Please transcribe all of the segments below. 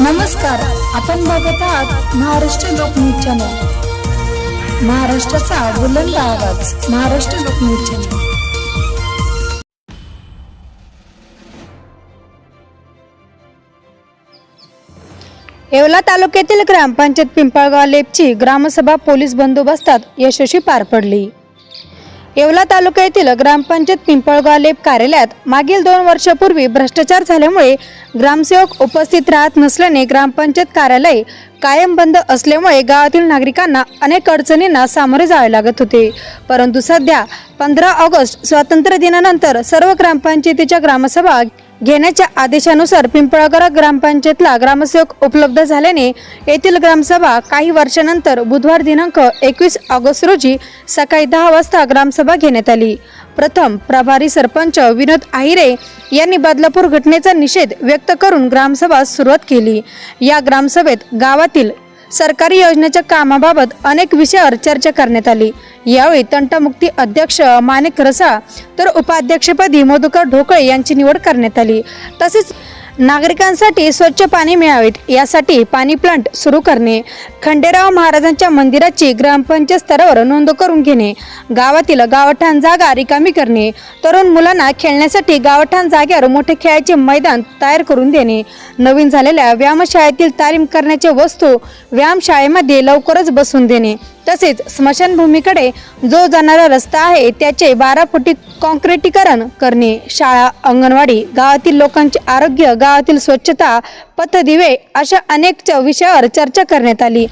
नमस्कार आपण बघत आहात महाराष्ट्र लोकन्यूज चॅनल. महाराष्ट्राचा बुलंद आवाज महाराष्ट्र लोकन्यूज चॅनल. येवला तालुक्यातील ग्रामपंचायत पिंपळगाव लेपची ग्रामसभा पोलीस बंदोबस्तात यशस्वी पार पडली. येवला तालुक्यातील ग्रामपंचायत पिंपळगाव लेप कार्यालयात मागील दोन वर्षापूर्वी भ्रष्टाचार झाल्यामुळे ग्रामसेवक उपस्थित राहत नसल्याने ग्रामपंचायत कार्यालय कायम बंद असल्यामुळे गावातील नागरिकांना अनेक अडचणींना सामोरे जावे लागत होते. परंतु सध्या पंधरा ऑगस्ट स्वातंत्र्य दिनानंतर सर्व ग्रामपंचायतीच्या ग्रामसभा घेण्याच्या आदेशानुसार पिंपळगाव ग्रामपंचायतला ग्रामसेवक उपलब्ध झाल्याने येथील ग्रामसभा काही वर्षानंतर बुधवार दिनांक एकवीस ऑगस्ट रोजी सकाळी दहा वाजता ग्रामसभा घेण्यात आली. प्रथम प्रभारी सरपंच विनोद आहिरे यांनी बदलापूर घटनेचा निषेध व्यक्त करून ग्रामसभा सुरुवात केली. या ग्रामसभेत गावातील सरकारी योजनेच्या कामाबाबत अनेक विषयावर चर्चा करण्यात आली. यावेळी तंटामुक्ती अध्यक्ष माणिक रसा तर उपाध्यक्षपदी मधुकर ढोकळे यांची निवड करण्यात आली. तसेच नागरिकांसाठी स्वच्छ पाणी मिळावे यासाठी पाणी प्लांट सुरू करणे खंडेराव महाराजांच्या मंदिराची ग्रामपंचायत स्तरावर नोंद करून घेणे गावातील गावठाण जागा रिकामी करणे तरुण मुलांना खेळण्यासाठी गावठाण जागेवर मोठे खेळाचे मैदान तयार करून देणे नवीन झालेल्या व्यायामशाळेतील तालीम करण्याच्या वस्तू व्यायामशाळेमध्ये लवकरच बसून देणे तसेच स्मशानभूमीकडे जो जाणारा रस्ता आहे त्याचे बारा फुटी कॉन्क्रिटीकरण करणे. शाळा अंगणवाडी गावातील लोकांचे आरोग्य गावातील स्वच्छता पथदिवे अशा अनेक विषयावर चर्चा करण्यात आली.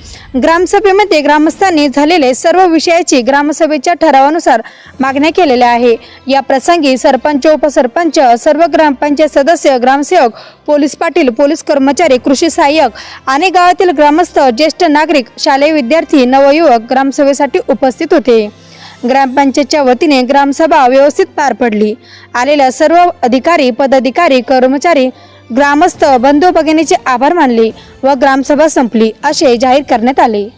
ग्रामसभेमध्ये ग्रामस्थांनी झालेले सर्व विषयाची ग्रामसभेच्या ठरावानुसार मागण्या केलेल्या आहे. या प्रसंगी सरपंच उपसरपंच सर्व ग्रामपंचायत सदस्य ग्रामसेवक पोलीस पाटील पोलीस कर्मचारी कृषी सहाय्यक आणि गावातील ग्रामस्थ ज्येष्ठ नागरिक शालेय विद्यार्थी नवयुवक ग्रामसभेसाठी उपस्थित होते. ग्रामपंचायतच्या वतीने ग्रामसभा व्यवस्थित पार पडली. आलेल्या सर्व अधिकारी पदाधिकारी कर्मचारी ग्रामस्थ बंधू भगिनीचे आभार मानले व ग्रामसभा संपली असे जाहीर करण्यात आले.